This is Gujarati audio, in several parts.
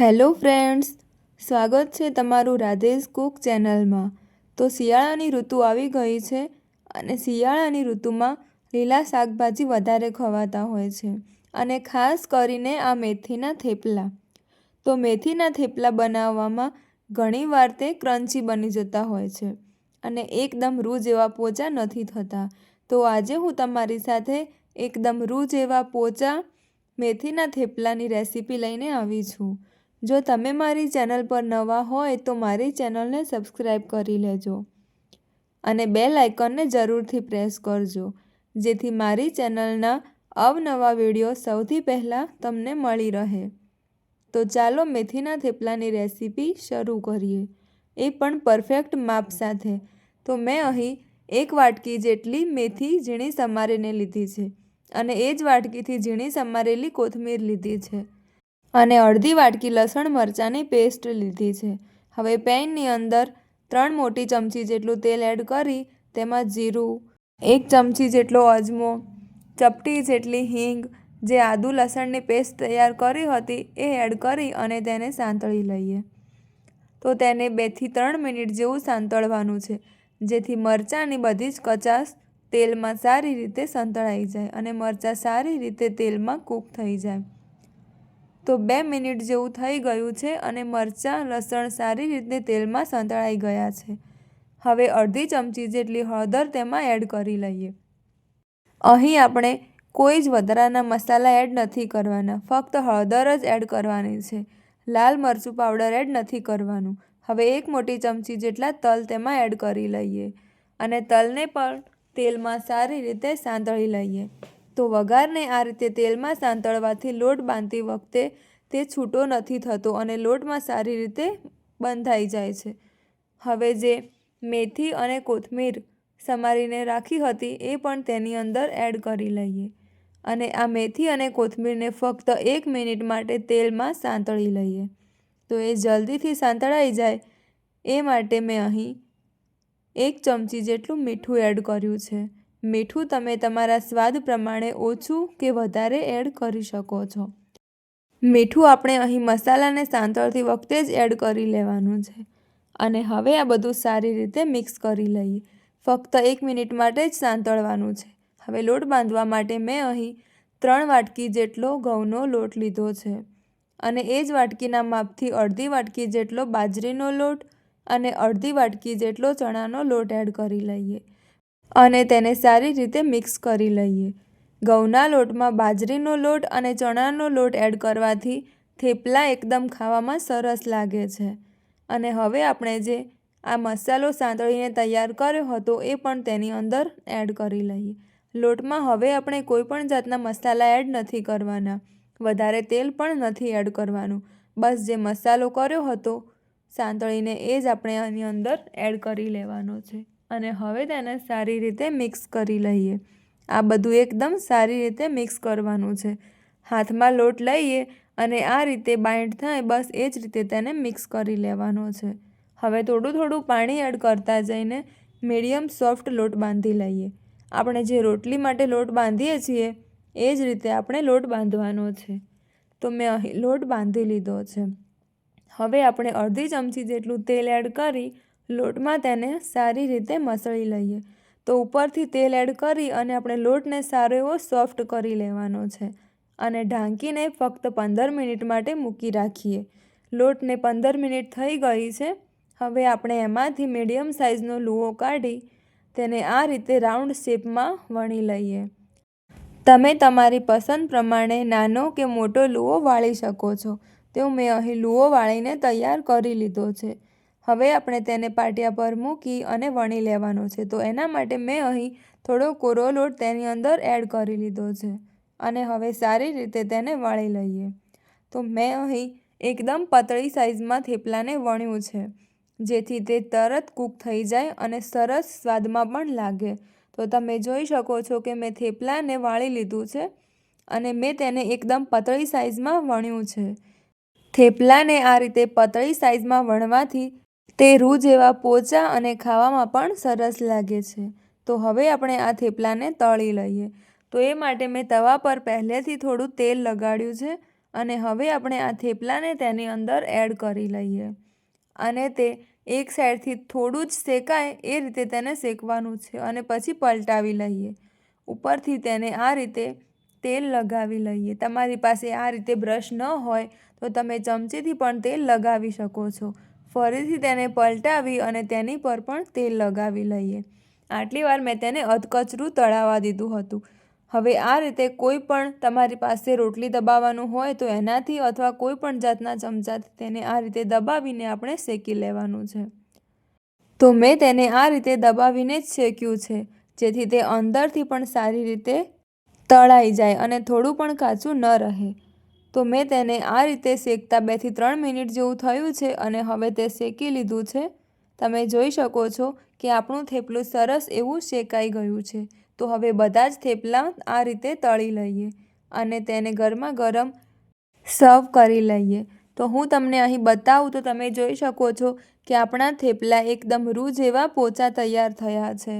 હેલો ફ્રેન્ડ્સ, સ્વાગત છે તમારું રાધેશ કુક ચેનલમાં. તો શિયાળાની ઋતુ આવી ગઈ છે અને શિયાળાની ઋતુમાં લીલા શાકભાજી વધારે ખવાતા હોય છે અને ખાસ કરીને આ મેથીના થેપલા. તો મેથીના થેપલા બનાવવામાં ઘણીવાર તે ક્રન્ચી બની જતા હોય છે અને એકદમ રૂ જેવા પોચા નથી થતા. તો આજે હું તમારી સાથે એકદમ રૂ જેવા પોચા મેથીના થેપલાની રેસીપી લઈને આવી છું. જો તમે મારી ચેનલ પર નવા હોય તો મારી ચેનલને સબસ્ક્રાઈબ કરી લેજો અને બેલ આઇકનને જરૂરથી પ્રેસ કરજો, જેથી મારી ચેનલના અવનવા વીડિયો સૌથી પહેલાં તમને મળી રહે. તો ચાલો મેથીના થેપલાની રેસીપી શરૂ કરીએ. એ પણ પરફેક્ટ માપ સાથે. તો મેં અહીં એક વાટકી જેટલી મેથી ઝીણી સમારીને લીધી છે અને એ જ વાટકીથી ઝીણી સમારેલી કોથમીર લીધી છે. અને અડધી વાટકી લસણ મરચાંની પેસ્ટ લીધી છે. હવે પેનની અંદર ત્રણ મોટી ચમચી જેટલું તેલ એડ કરી, તેમાં જીરું, એક ચમચી જેટલો અજમો, ચપટી જેટલી હિંગ, જે આદુ લસણની પેસ્ટ તૈયાર કરી હતી એ એડ કરી અને તેને સાંતળી લઈએ. તો તેને બેથી ત્રણ મિનિટ જેવું સાંતળવાનું છે, જેથી મરચાંની બધી જ કચાશ તેલમાં સારી રીતે સંતળાઈ જાય અને મરચાં સારી રીતે તેલમાં કૂક થઈ જાય. તો બે મિનિટ જેવું થઈ ગયું છે અને મરચાં લસણ સારી રીતે તેલમાં સંતળાઈ ગયા છે. હવે અડધી ચમચી જેટલી હળદર તેમાં એડ કરી લઈએ. અહીં આપણે કોઈ જ વધારાના મસાલા એડ નથી કરવાના, ફક્ત હળદર જ એડ કરવાની છે. લાલ મરચું પાવડર એડ નથી કરવાનું. હવે એક મોટી ચમચી જેટલા તલ તેમાં એડ કરી લઈએ અને તલને પણ તેલમાં સારી રીતે સાંતળી લઈએ. તો વઘારને આ રીતે તેલમાં સાંતળવાથી લોટ બાંધતી વખતે તે છૂટો નથી થતો અને લોટમાં સારી રીતે બંધાઈ જાય છે. હવે જે મેથી અને કોથમીર સમારીને રાખી હતી એ પણ તેની અંદર એડ કરી લઈએ અને આ મેથી અને કોથમીરને ફક્ત એક મિનિટ માટે તેલમાં સાંતળી લઈએ. તો એ જલ્દીથી સાંતળાઈ જાય એ માટે મેં અહીં એક ચમચી જેટલું મીઠું એડ કર્યું છે. મીઠું તમે તમારા સ્વાદ પ્રમાણે ઓછું કે વધારે એડ કરી શકો છો. મીઠું આપણે અહીં મસાલાને સાંતળતી વખતે જ એડ કરી લેવાનું છે. અને હવે આ બધું સારી રીતે મિક્સ કરી લઈએ. ફક્ત એક મિનિટ માટે જ સાંતળવાનું છે. હવે લોટ બાંધવા માટે મેં અહીં ત્રણ વાટકી જેટલો ઘઉંનો લોટ લીધો છે. અને એ જ વાટકીના માપથી અડધી વાટકી જેટલો બાજરીનો લોટ અને અડધી વાટકી જેટલો ચણાનો લોટ એડ કરી લઈએ. અને તેને સારી રીતે મિક્સ કરી લઈએ. ઘઉંના લોટમાં બાજરીનો લોટ અને ચણાનો લોટ એડ કરવાથી થેપલા એકદમ ખાવામાં સરસ લાગે છે. અને હવે આપણે જે આ મસાલો સાંતળીને તૈયાર કર્યો હતો એ પણ તેની અંદર એડ કરી લઈએ. લોટમાં હવે આપણે કોઈ પણ જાતના મસાલા એડ નથી કરવાના. વધારે તેલ પણ નથી એડ કરવાનું. બસ જે મસાલો કર્યો હતો, સાંતળીને એ જ આપણે આની અંદર એડ કરી લેવાનો છે. અને હવે તેને સારી રીતે મિક્સ કરી લઈએ. આ બધું એકદમ સારી રીતે મિક્સ કરવાનું છે. હાથમાં લોટ લઈએ અને આ રીતે બાઇન્ડ થાય બસ એ જ રીતે તેને મિક્સ કરી લેવાનો છે. હવે થોડું થોડું પાણી એડ કરતા જઈને મીડિયમ સોફ્ટ લોટ બાંધી લઈએ. આપણે જે રોટલી માટે લોટ બાંધીએ છીએ, એ જ રીતે આપણે લોટ બાંધવાનો છે. તો મેં અહીં લોટ બાંધી લીધો છે. હવે આપણે અડધી ચમચી જેટલું તેલ એડ કરી લોટમાં તેને સારી રીતે મસળી લઈએ. તો ઉપરથી તેલ એડ કરી અને આપણે લોટને સારો એવો સોફ્ટ કરી લેવાનો છે અને ઢાંકીને ફક્ત પંદર મિનિટ માટે મૂકી રાખીએ. લોટને પંદર મિનિટ થઈ ગઈ છે. હવે આપણે એમાંથી મીડિયમ સાઇઝનો લૂવો કાઢી તેને આ રીતે રાઉન્ડ શેપમાં વણી લઈએ. તમે તમારી પસંદ પ્રમાણે નાનો કે મોટો લૂવો વાળી શકો છો. તેવું મેં અહીં લૂવો વાળીને તૈયાર કરી લીધો છે. હવે આપણે તેને પાટિયા પર મૂકી અને વણી લેવાનો છે. તો એના માટે મેં અહીં થોડો કોરો લોટ તેની અંદર એડ કરી લીધો છે અને હવે સારી રીતે તેને વણી લઈએ. તો મેં અહીં એકદમ પતળી સાઇઝમાં થેપલાને વણ્યું છે, જેથી તે તરત કૂક થઈ જાય અને સરસ સ્વાદમાં પણ લાગે. તો તમે જોઈ શકો છો કે મેં થેપલાને વાળી લીધું છે અને મેં તેને એકદમ પતળી સાઇઝમાં વણ્યું છે. થેપલાને આ રીતે પતળી સાઇઝમાં વણવાથી તે રૂ જેવા પોચા અને ખાવામાં પણ સરસ લાગે છે. તો હવે આપણે આ થેપલાને તળી લઈએ. તો એ માટે મેં તવા પર પહેલેથી થોડું તેલ લગાડ્યું છે અને હવે આપણે આ થેપલાને તેની અંદર એડ કરી લઈએ. અને તે એક સાઈડથી થોડું જ શેકાય એ રીતે તેને શેકવાનું છે અને પછી પલટાવી લઈએ. ઉપરથી તેને આ રીતે તેલ લગાવી લઈએ. તમારી પાસે આ રીતે બ્રશ ન હોય તો તમે ચમચીથી પણ તેલ લગાવી શકો છો. ફરીથી તેને પલટાવી અને તેની પર પણ તેલ લગાવી લઈએ. આટલી વાર મેં તેને અધકચરું તળાવવા દીધું હતું. હવે આ રીતે કોઈ પણ તમારી પાસે રોટલી દબાવવાનું હોય તો એનાથી અથવા કોઈ પણ જાતના ચમચાથી તેને આ રીતે દબાવીને આપણે શેકી લેવાનું છે. તો મેં તેને આ રીતે દબાવીને જ શેક્યું છે, જેથી તે અંદરથી પણ સારી રીતે તળાઈ જાય અને થોડું પણ કાચું ન રહે. તો મેં તેને આ રીતે શેકતા બેથી ત્રણ મિનિટ જેવું થયું છે અને હવે તે શેકી લીધું છે. તમે જોઈ શકો છો કે આપણું થેપલું સરસ એવું શેકાઈ ગયું છે. તો હવે બધા જ થેપલા આ રીતે તળી લઈએ અને તેને ગરમા ગરમ સર્વ કરી લઈએ. તો હું તમને અહીં બતાવું તો તમે જોઈ શકો છો કે આપણા થેપલા એકદમ રૂ જેવા પોચા તૈયાર થયા છે.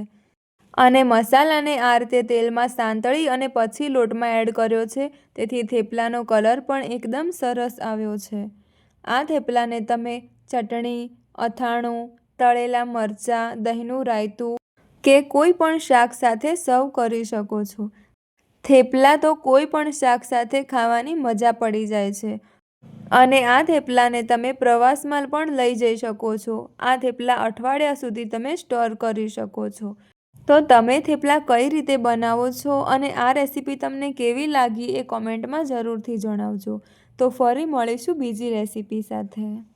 અને મસાલાને આ રીતે તેલમાં સાંતળી અને પછી લોટમાં એડ કર્યો છે. તેથી થેપલાનો કલર પણ એકદમ સરસ આવ્યો છે. આ થેપલાને તમે ચટણી, અથાણું, તળેલા મરચાં, દહીંનું રાયતું કે કોઈ પણ શાક સાથે સર્વ કરી શકો છો. થેપલા તો કોઈ પણ શાક સાથે ખાવાની મજા પડી જાય છે. અને આ થેપલાને તમે પ્રવાસમાં પણ લઈ જઈ શકો છો. આ થેપલા અઠવાડિયા સુધી તમે સ્ટોર કરી શકો છો. તો તમે થેપલા કઈ રીતે બનાવો છો અને આ રેસીપી તમને કેવી લાગી એ કોમેન્ટમાં જરૂરથી જણાવજો. તો ફરી મળીશું બીજી રેસીપી સાથે.